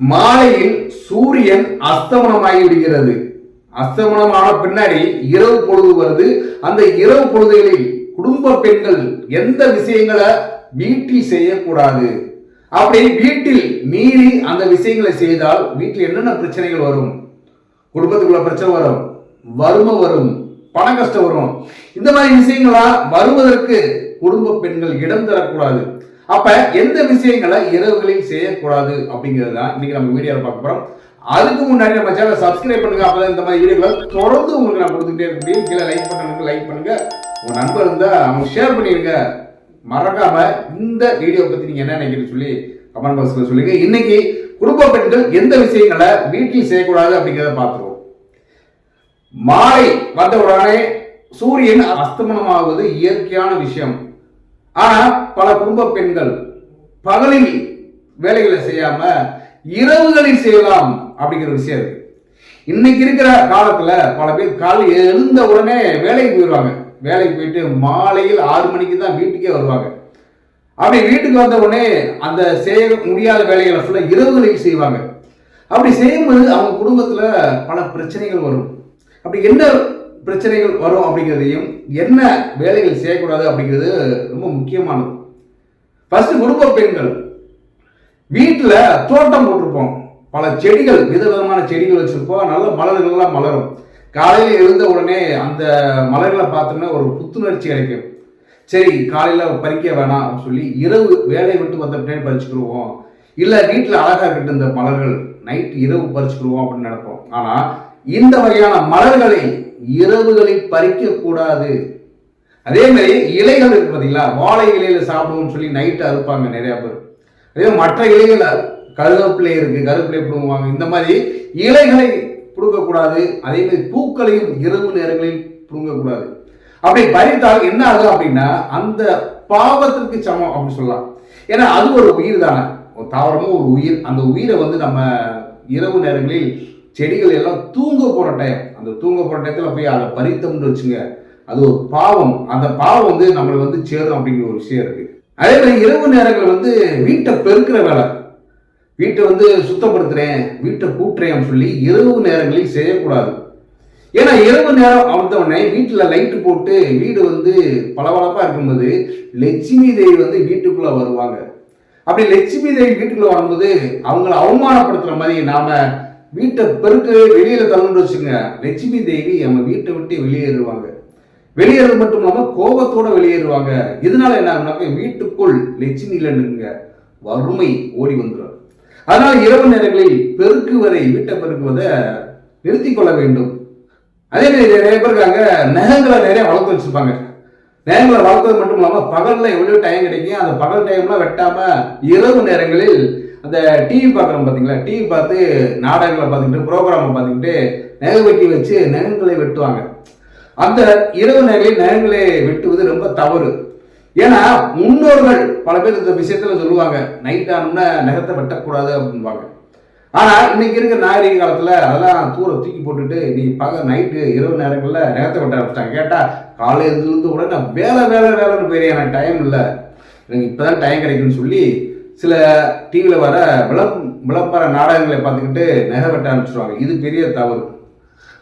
மாலையில் சூரியன் அஸ்தமனமாகி விடுகிறது அஸ்தமனமான பின்னாடி இரவு பொழுது வருது. அந்த இரவு பொழுதுகளில் குடும்ப பெண்கள் எந்த விஷயங்களை வீட்டில் செய்யக்கூடாது. அப்படி வீட்டில் மீறி அந்த விஷயங்களை செய்தால் வீட்டில் என்னென்ன பிரச்சனைகள் வரும்? குடும்பத்துக்குள்ள பிரச்சனை வரும். வறுமை வரும். பண கஷ்டம் வரும். இந்த மாதிரி விஷயங்களா வருவதற்கு குடும்ப பெண்கள் இடம் தரக்கூடாது. அப்ப எந்த விஷயங்களை இரவுகளில் செய்யக்கூடாது அப்படிங்கிறது தான் இன்னைக்கு நம்ம வீடியோவில் பார்க்க போறோம். அதுக்கு முன்னாடி நம்ம சேனலை சப்ஸ்கிரைப் பண்ணுங்க. அப்பதான் இந்த மாதிரி வீடியோக்களை தொடர்ந்து உங்களுக்கு நான் கொடுத்துட்டே இருக்க முடியும். கீழே லைக் பண்ணுங்க லைக் பண்ணுங்க. உங்க நண்பர் இருந்தா அவங்க ஷேர் பண்ணிருங்க. மறக்காம இந்த வீடியோ பத்தி நீங்க என்ன நினைக்கிறீங்கன்னு சொல்லி கமெண்ட் பாக்ஸ்ல சொல்லுங்க. இன்னைக்கு குடும்ப பெண்கள் எந்த விஷயங்களை வீட்டில் செய்யக்கூடாது அப்படிங்கிறத பார்த்துருவோம். மாலை வந்த உடனே சூரியன் அஸ்தமனமாவது இயற்கையான விஷயம். ஆனா பல குடும்ப பெண்கள் பகலில் வேலைகளை செய்யாம இரவுகளில் செய்யலாம் அப்படிங்கிற விஷயம் இருக்கு. இன்னைக்கு இருக்கிற காலத்துல பல பேர் காலையில் எழுந்த உடனே வேலைக்கு போயிடுவாங்க வேலைக்கு போயிட்டு மாலையில் ஆறு மணிக்கு தான் வீட்டுக்கே வருவாங்க. அப்படி வீட்டுக்கு வந்த உடனே அந்த செய்ய முடியாத வேலைகளை ஃபுல்லாக இரவுகளில் செய்வாங்க. அப்படி செய்யும்போது அவங்க குடும்பத்துல பல பிரச்சனைகள் வரும். அப்படி என்ன பிரச்சனைகள் வரும் அப்படிங்கிறதையும் என்ன வேலைகள் செய்யக்கூடாது அப்படிங்கிறது ரொம்ப முக்கியமானது. ஃபர்ஸ்ட் குடும்ப பெண்கள். வீட்டில் தோட்டம் போட்டிருப்போம். பல செடிகள் விதவிதமான செடிகள் வச்சுருப்போம். நல்ல மலர்கள்லாம் மலரும். காலையில் எழுந்த உடனே அந்த மலர்களை பார்த்தோம்னா ஒரு புத்துணர்ச்சி கிடைக்கும் சரி காலையில் பறிக்க வேணாம் அப்படின்னு சொல்லி இரவு வேலையை விட்டு வந்த பின்னாடி பறிச்சுக்கிடுவோம். இல்லை வீட்டில் அழகாக இருக்கட்டும் இந்த மலர்கள். நைட் இரவு பறிச்சுக்கிடுவோம் அப்படின்னு நினைப்போம். ஆனால் இந்த வகையான மலர்களை இரவுகளை பறிக்க கூடாது அதே மாதிரி இலைகள் இருக்கு பார்த்தீங்களா வாழை இலையில சாப்பிடுவோம்னு சொல்லி நைட்டு அறுப்பாங்க நிறைய பேர். அதே மற்ற இலைகள் கருவேப்பிலை இருக்கு கருவேப்பிலை பிடுங்குவாங்க இந்த மாதிரி இலைகளை பிடுங்கக்கூடாது. அதே மாதிரி பூக்களையும் இரவு நேரங்களில் பிடுங்கக்கூடாது. அப்படி பறித்தால் என்ன ஆகும் அப்படின்னா அந்த பாவத்திற்கு சமம் அப்படின்னு சொல்லலாம். ஏன்னா அது ஒரு உயிர் தானே. ஒரு தாவரமும் ஒரு உயிர். அந்த உயிரை வந்து நம்ம இரவு நேரங்களில் செடிகள் எல்லாம் தூங்க போற டைம் அந்த தூங்க போகிற நேரத்தில் போய் அதை பறித்தோம்னு வச்சுங்க அது ஒரு பாவம். அந்த பாவம் வந்து நம்மளை வந்து சேரும் அப்படிங்கிற ஒரு விஷயம் இருக்கு. அதே மாதிரி இரவு நேரங்கள் வந்து வீட்டை பெருக்கிற வேலை. வீட்டை வந்து சுத்தப்படுத்துறேன் வீட்டை கூட்டுறேன் சொல்லி இரவு நேரங்களில் செய்யக்கூடாது. ஏன்னா இரவு நேரம் வந்தவுடனே வீட்டில் லைட்டு போட்டு வீடு வந்து பளபளப்பாக இருக்கும்போது லட்சுமி தேவி வந்து வீட்டுக்குள்ளே வருவாங்க. அப்படி லட்சுமி தேவி வீட்டுக்குள்ள வரும்போது அவங்கள அவமானப்படுத்துகிற மாதிரி நாம் வீட்டை பெருக்கு வெளியில தள்ளுன்னு வச்சுங்க லட்சுமி தேவி நம்ம வீட்டை விட்டு வெளியேறுவாங்க. வெளியேறது மட்டும் இல்லாம கோபத்தோட வெளியேறுவாங்க. இதனால என்ன ஆகுனாக்க வீட்டுக்குள் லட்சுமி இல்லைன்னுங்க வறுமை ஓடி வந்துடும் அதனால இரவு நேரங்களில் பெருக்குவதை வீட்டை பெருக்குவதை நிறுத்திக் கொள்ள வேண்டும். அதே மாதிரி நிறைய பேர் இருக்காங்க நகங்களை நிறைய வளர்த்து வச்சிருப்பாங்க. நகங்களை வளர்த்தது மட்டும் இல்லாம பகல்ல எவ்வளவு டைம் கிடைக்கும் அந்த பகல் டைம்லாம் வெட்டாம இரவு நேரங்களில் அந்த டிவி பார்க்குறோம் பார்த்தீங்களா டிவி பார்த்து நாடகங்களை பார்த்துக்கிட்டு ப்ரோக்ராமை பார்த்துக்கிட்டு நகை வெட்டி வச்சு நகங்களை வெட்டுவாங்க. அந்த இரவு நேரங்களில் நகங்களை வெட்டுவது ரொம்ப தவறு. ஏன்னா முன்னோர்கள் பல பேர் இந்த விஷயத்துல சொல்லுவாங்க நைட் ஆனோம்னா நகத்தை வெட்டக்கூடாது அப்படின்பாங்க ஆனா இன்னைக்கு இருக்கிற நாகரிக காலத்துல அதெல்லாம் தூர தூக்கி போட்டுட்டு நீ பக நைட்டு இரவு நேரங்கள்ல நகத்தை வெட்ட ஆரம்பிச்சிட்டாங்க. கேட்டா காலையிலிருந்து கூட நான் வேலை வேலை வேலைன்னு போயிரு எனக்கு டைம் இல்லை. எனக்கு இப்பதான் டைம் கிடைக்குன்னு சொல்லி சில டிவியில் வர விளம் விளம்பர நாடகங்களை பார்த்துக்கிட்டு நகை வெட்ட ஆரம்பிச்சிருவாங்க. இது பெரிய தவறு.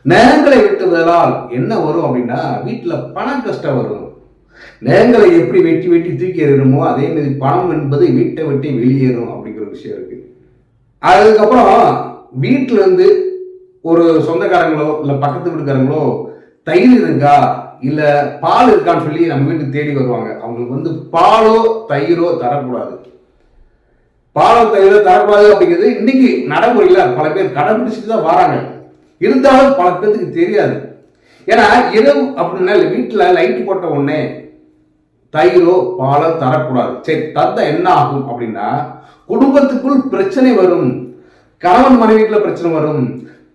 நகங்களை வெட்டுவதால் என்ன வரும் அப்படின்னா வீட்டில் பணம் கஷ்டம் வரும். நகங்களை எப்படி வெட்டி வெட்டி தூக்கி எறியணுமோ அதே மாதிரி பணம் என்பது வீட்டை வெட்டி வெளியேறும் அப்படிங்கிற விஷயம் இருக்கு. அதுக்கப்புறம் வீட்டில் இருந்து ஒரு சொந்தக்காரங்களோ இல்லை பக்கத்து வீட்டுக்காரங்களோ தயிர் இருக்கா இல்லை பால் இருக்கான்னு சொல்லி நம்ம வீட்டுக்கு தேடி வருவாங்க. அவங்களுக்கு வந்து பாலோ தயிரோ தரக்கூடாது. பாலம் தயிரோ தரக்கூடாது அப்படிங்கிறது இன்னைக்கு நடைமுறையில் பல பேர் கடைபிடிச்சிட்டு தான் வராங்க. இருந்தாலும் பல பேருக்கு தெரியாது. ஏன்னா இரவு அப்படின்னா வீட்டில் லைட் போட்ட உடனே தயிரோ பாலோ தரக்கூடாது. சரி தந்தா என்ன ஆகும் அப்படின்னா குடும்பத்துக்குள் பிரச்சனை வரும். கணவன் மனைவிக்குள்ள பிரச்சனை வரும்.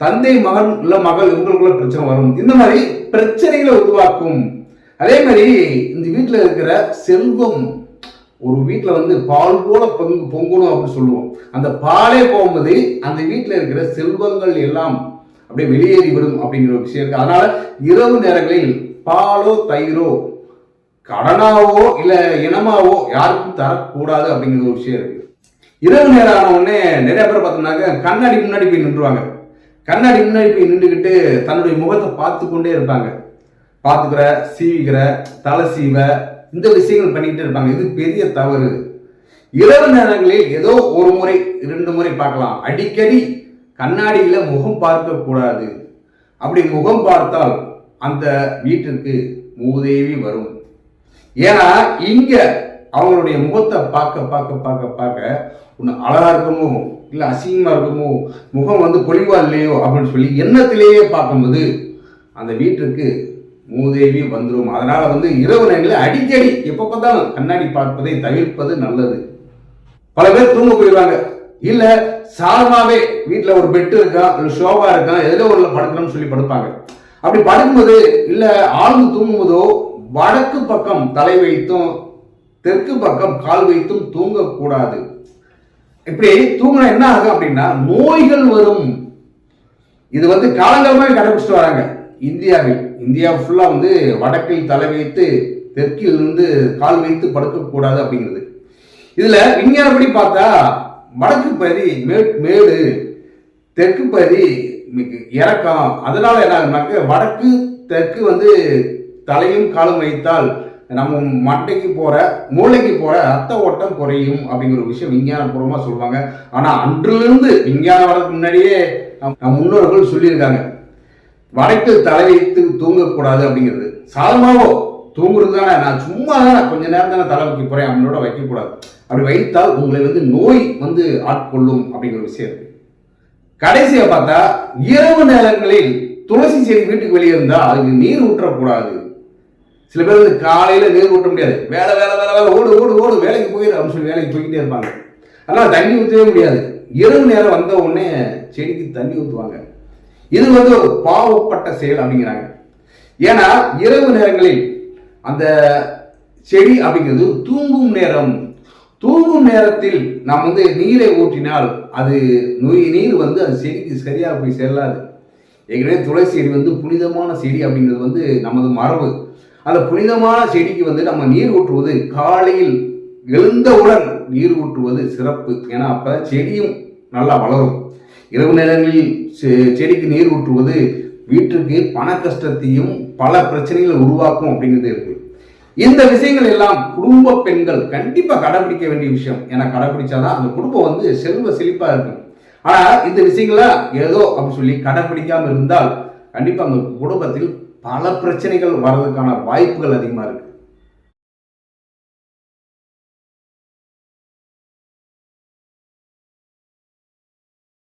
தந்தை மகன் இல்ல மகள் இவங்களுக்குள்ள பிரச்சனை வரும். இந்த மாதிரி பிரச்சனைகளை உருவாக்கும். அதே மாதிரி இந்த வீட்டில் இருக்கிற செல்வம் ஒரு வீட்டில் வந்து பால் போல பொங்கு பொங்கணும் அப்படின்னு சொல்லுவோம். அந்த பாலே போகும்போது அந்த வீட்டில் இருக்கிற செல்வங்கள் எல்லாம் அப்படியே வெளியேறி விடும் அப்படிங்கிற ஒரு விஷயம் இருக்கு. அதனால இரவு நேரங்களில் பாலோ தயிரோ கடனாவோ இல்லை இனமாவோ யாருக்கும் தரக்கூடாது அப்படிங்கிற ஒரு விஷயம் இருக்கு. இரவு நேரம் ஆன உடனே நிறைய பேர் பார்த்தோம்னாக்க கண்ணாடி முன்னாடி போய் நின்றுவாங்க. கண்ணாடி முன்னாடி போய் நின்றுக்கிட்டு தன்னுடைய முகத்தை பார்த்து கொண்டே இருப்பாங்க. பார்த்துக்கிற சீவிக்கிற தலை சீவ இந்த விஷயங்கள் பண்ணிக்கிட்டே இருப்பாங்க. இது பெரிய தவறு. இரவு நேரங்களில் ஏதோ ஒரு முறை இரண்டு முறை பார்க்கலாம். அடிக்கடி கண்ணாடியில் முகம் பார்க்கக்கூடாது. அப்படி முகம் பார்த்தால் அந்த வீட்டிற்கு மூதேவி வரும். ஏன்னா இங்க அவங்களுடைய முகத்தை பார்க்க பார்க்க பார்க்க பார்க்க ஒன்று அழகா இருக்குமோ இல்லை அசிங்கமா இருக்குமோ முகம் வந்து பொலிவா இல்லையோ அப்படின்னு சொல்லி எண்ணத்திலேயே பார்க்கும்போது அந்த வீட்டிற்கு மூதேவி வந்துடும் அதனால வந்து இரவு நேரங்களில் அடிக்கடி எப்போ பார்த்தாலும் கண்ணாடி பார்ப்பதை தவிர்ப்பது நல்லது. பல பேர் தூங்க போயிடுவாங்க. இல்ல சாதமாவே வீட்டில் ஒரு பெட்டு இருக்கா ஒரு ஷோபா இருக்கா எதுல ஒரு படுக்கணும்னு சொல்லி படுப்பாங்க. அப்படி படுக்கும்போது இல்ல ஆழ்ந்து தூங்கும்போதோ வடக்கு பக்கம் தலை வைத்தும் தெற்கு பக்கம் கால் வைத்தும் தூங்கக்கூடாது. இப்படி தூங்கினா என்ன ஆகும் அப்படின்னா நோய்கள் வரும். இது வந்து காலங்காலமாக கடைபிடிச்சிட்டு வராங்க. இந்தியாவில் இந்தியா ஃபுல்லாக வந்து வடக்கில் தலை வைத்து தெற்கில் இருந்து கால் வைத்து படுக்கக்கூடாது அப்படிங்கிறது. இதில் விஞ்ஞானப்படி பார்த்தா வடக்கு பகுதி மே மேடு தெற்கு பகுதி இறக்கம். அதனால என்ன வடக்கு தெற்கு வந்து தலையும் காலும் வைத்தால் நம்ம மட்டைக்கு போற மூளைக்கு போற ரத்த ஓட்டம் குறையும் அப்படிங்கிற ஒரு விஷயம் விஞ்ஞானபூர்வமாக சொல்லுவாங்க. ஆனால் அன்றிலிருந்து விஞ்ஞானம் வரதுக்கு முன்னாடியே நம் நம் முன்னோர்கள் சொல்லியிருக்காங்க. வடக்கு தலை வைத்து தூங்கக்கூடாது அப்படிங்கிறது. சாதமாவோ? தூங்குறது தானே. நான் சும்மா தானே. கொஞ்ச நேரம் தானே தலை வைக்க போறேன். அவங்களோட வைக்கக்கூடாது. அப்படி வைத்தால் உங்களை வந்து நோய் வந்து ஆட்கொள்ளும் அப்படிங்கிற விஷயம் இருக்கு. கடைசியை பார்த்தா இரவு நேரங்களில் துளசி செடி வீட்டுக்கு வெளியே இருந்தால் அதுக்கு நீர் ஊற்றக்கூடாது. சில பேர் வந்து காலையில் நீர் ஊற்ற முடியாது. வேலை வேலை வேலை வேலை. ஓடு ஓடு ஓடு. வேலைக்கு போயிடு அப்படின்னு சொல்லி வேலைக்கு போய்கிட்டே இருப்பாங்க. ஆனால் தண்ணி ஊற்றவே முடியாது. இரவு நேரம் வந்த உடனே செடிக்கு தண்ணி ஊற்றுவாங்க இது வந்து ஒரு பாவப்பட்ட செயல் அப்படிங்கிறாங்க. ஏன்னா இரவு நேரங்களில் அந்த செடி அப்படிங்கிறது தூங்கும் நேரம். தூங்கும் நேரத்தில் நாம் வந்து நீரை ஊற்றினால் அது நோய் நீர் வந்து அது செடிக்கு சரியாக போய் செல்லாது ஏற்கனவே துளசி செடி வந்து புனிதமான செடி அப்படிங்கிறது வந்து நமது மரபு. அந்த புனிதமான செடிக்கு வந்து நம்ம நீர் ஊற்றுவது காலையில் எழுந்தவுடன் நீர் ஊற்றுவது சிறப்பு. ஏன்னா அப்போ செடியும் நல்லா வளரும். இரவு நேரங்களில் செ- செடிக்கு நீர் ஊற்றுவது வீட்டிற்கு பண கஷ்டத்தையும் பல பிரச்சனைகளை உருவாக்கும் அப்படிங்கிறது இருக்கு. இந்த விஷயங்கள் எல்லாம் குடும்ப பெண்கள் கண்டிப்பா கடைபிடிக்க வேண்டிய விஷயம். ஏன்னா கடைபிடிச்சாதான் அந்த குடும்பம் வந்து செல்வ செழிப்பா இருக்கும். ஆனா இந்த விஷயங்கள ஏதோ அப்படின்னு சொல்லி கடைபிடிக்காம இருந்தால் கண்டிப்பா அந்த குடும்பத்தில் பல பிரச்சனைகள் வர்றதுக்கான வாய்ப்புகள் அதிகமா இருக்கு.